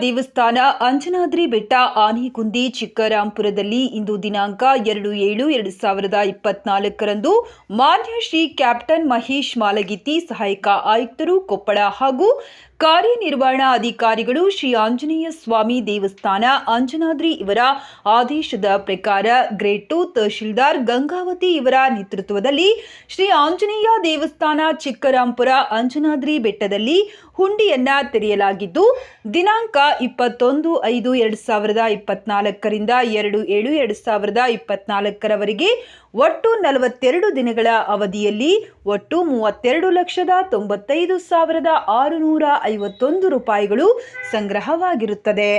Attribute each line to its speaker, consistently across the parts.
Speaker 1: ದೇವಸ್ಥಾನ ಅಂಜನಾದ್ರಿ ಬೆಟ್ಟ ಆನೆಗುಂದಿ ಚಿಕ್ಕರಾಂಪುರದಲ್ಲಿ ಇಂದು ದಿನಾಂಕ ಎರಡು ಏಳು ಎರಡು ಸಾವಿರದ ಇಪ್ಪತ್ನಾಲ್ಕರಂದು ಮಾನ್ಯ ಶ್ರೀ ಕ್ಯಾಪ್ಟನ್ ಮಹೇಶ್ ಮಾಲಗಿತ್ತಿ ಸಹಾಯಕ ಆಯುಕ್ತರು ಕೊಪ್ಪಳ ಹಾಗೂ ಕಾರ್ಯನಿರ್ವಹಣಾ ಅಧಿಕಾರಿಗಳು ಶ್ರೀ ಆಂಜನೇಯ ಸ್ವಾಮಿ ದೇವಸ್ಥಾನ, ಅಂಜನಾದ್ರಿ ಇವರ ಆದೇಶದ ಪ್ರಕಾರ ಗ್ರೇಟ್ ಟು ತಹಶೀಲ್ದಾರ್ ಗಂಗಾವತಿ ಇವರ ನೇತೃತ್ವದಲ್ಲಿ ಶ್ರೀ ಆಂಜನೇಯ ದೇವಸ್ಥಾನ ಚಿಕ್ಕರಾಂಪುರ, ಅಂಜನಾದ್ರಿ ಬೆಟ್ಟದಲ್ಲಿ ಹುಂಡಿಯನ್ನ ತೆರೆಯಲಾಗಿದ್ದು, ದಿನಾಂಕ ಇಪ್ಪತ್ತೊಂದು ಐದು ಎರಡು ಸಾವಿರದ ಇಪ್ಪತ್ನಾಲ್ಕರಿಂದ ಎರಡು ಏಳು ಎರಡು ಸಾವಿರದ ಇಪ್ಪತ್ನಾಲ್ಕರವರೆಗೆ ಒಟ್ಟು ನಲವತ್ತೆರಡು ದಿನಗಳ ಅವಧಿಯಲ್ಲಿ ಒಟ್ಟು ಮೂವತ್ತೆರಡು ಲಕ್ಷದ ತೊಂಬತ್ತೈದು ಸಾವಿರದ ಆರುನೂರ ಐವತ್ತೊಂದು ರೂಪಾಯಿಗಳು ಸಂಗ್ರಹವಾಗಿರುತ್ತದೆ.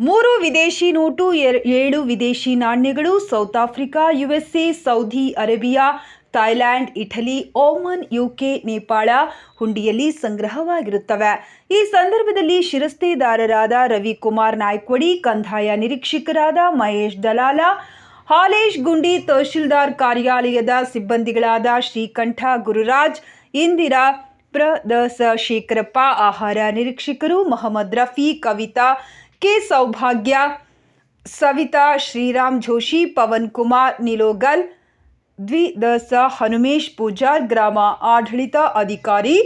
Speaker 1: ಮೂರು ವಿದೇಶಿ ನೋಟು ಏಳು ವಿದೇಶಿ ನಾಣ್ಯಗಳು, South Africa, USA, Saudi Arabia Thailand Italy Oman UK, Nepal ಹುಂಡಿಯಲ್ಲಿ ಸಂಗ್ರಹವಾಗಿರುತ್ತವೆ. ಈ ಸಂದರ್ಭದಲ್ಲಿ ಶಿರಸ್ತೆದಾರರಾದ ರವಿಕುಮಾರ್ ನಾಯ್ಕ್ವಡಿ ಕಂದಾಯ ನಿರೀಕ್ಷಕರಾದ ಮಹೇಶ್ ದಲಾಲ ಹಾಲೇಶ್ ಗುಂಡಿ ತಹಶೀಲ್ದಾರ್ ಕಾರ್ಯಾಲಯದ ಸಿಬ್ಬಂದಿಗಳಾದ ಶ್ರೀಕಂಠ ಗುರುರಾಜ್, ಇಂದಿರಾ ಪ್ರದಸ ಶೇಖರಪ್ಪ, ಆಹಾರ ನಿರೀಕ್ಷಕರು ಮೊಹಮ್ಮದ್ ರಫಿ, ಕವಿತಾ ಕೆ ಸೌಭಾಗ್ಯ, ಸವಿತಾ ಶ್ರೀರಾಮ್ ಜೋಶಿ, ಪವನ್ ಕುಮಾರ್, ನಿಲೋಗಲ್, ದ್ವಿದಸ ಹನುಮೇಶ್ ಪೂಜಾರ್, ಗ್ರಾಮ ಆಡಳಿತ ಅಧಿಕಾರಿ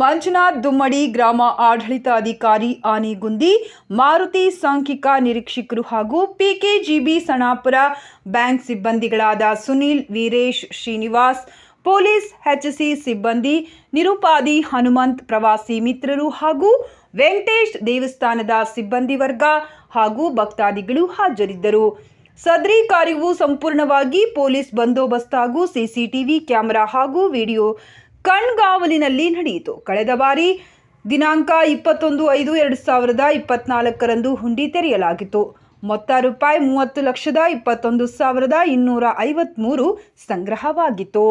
Speaker 1: ಮಂಜುನಾಥ್ ದುಮ್ಮಡಿ ಗ್ರಾಮ ಆಡಳಿತ ಅಧಿಕಾರಿ ಆನೆಗುಂದಿ ಮಾರುತಿ ಸಾಂಖ್ಯಿಕ ನಿರೀಕ್ಷಕರು ಹಾಗೂ ಪಿಕೆಜಿಬಿ ಸಣಾಪುರ ಬ್ಯಾಂಕ್ ಸಿಬ್ಬಂದಿಗಳಾದ ಸುನೀಲ್, ವೀರೇಶ್ ಶ್ರೀನಿವಾಸ್, ಪೊಲೀಸ್ ಎಚ್ಸಿ ಸಿಬ್ಬಂದಿ, ನಿರುಪಾದಿ ಹನುಮಂತ್ ಪ್ರವಾಸಿ ಮಿತ್ರರು ಹಾಗೂ ವೆಂಕಟೇಶ್ ದೇವಸ್ಥಾನದ ಸಿಬ್ಬಂದಿ ವರ್ಗ ಹಾಗೂ ಭಕ್ತಾದಿಗಳು ಹಾಜರಿದ್ದರು. ಸದ್ರಿ ಕಾರ್ಯವು ಸಂಪೂರ್ಣವಾಗಿ ಪೊಲೀಸ್ ಬಂದೋಬಸ್ತ್ ಹಾಗೂ ಸಿಸಿಟಿವಿ ಕ್ಯಾಮೆರಾ ಹಾಗೂ ವಿಡಿಯೋ ಕಣ್ಗಾವಲಿನಲ್ಲಿ ನಡೆಯಿತು. ಕಳೆದ ಬಾರಿ ದಿನಾಂಕ ಇಪ್ಪತ್ತೊಂದು ಐದು ಎರಡು ಸಾವಿರದ ಇಪ್ಪತ್ನಾಲ್ಕರಂದು ಹುಂಡಿ ತೆರೆಯಲಾಗಿತ್ತು. ಮೊತ್ತ ರೂಪಾಯಿ ಮೂವತ್ತು ಲಕ್ಷದ ಇಪ್ಪತ್ತೊಂದು ಸಾವಿರದ ಇನ್ನೂರ ಐವತ್ತ್ಮೂರು ಸಂಗ್ರಹವಾಗಿತ್ತು.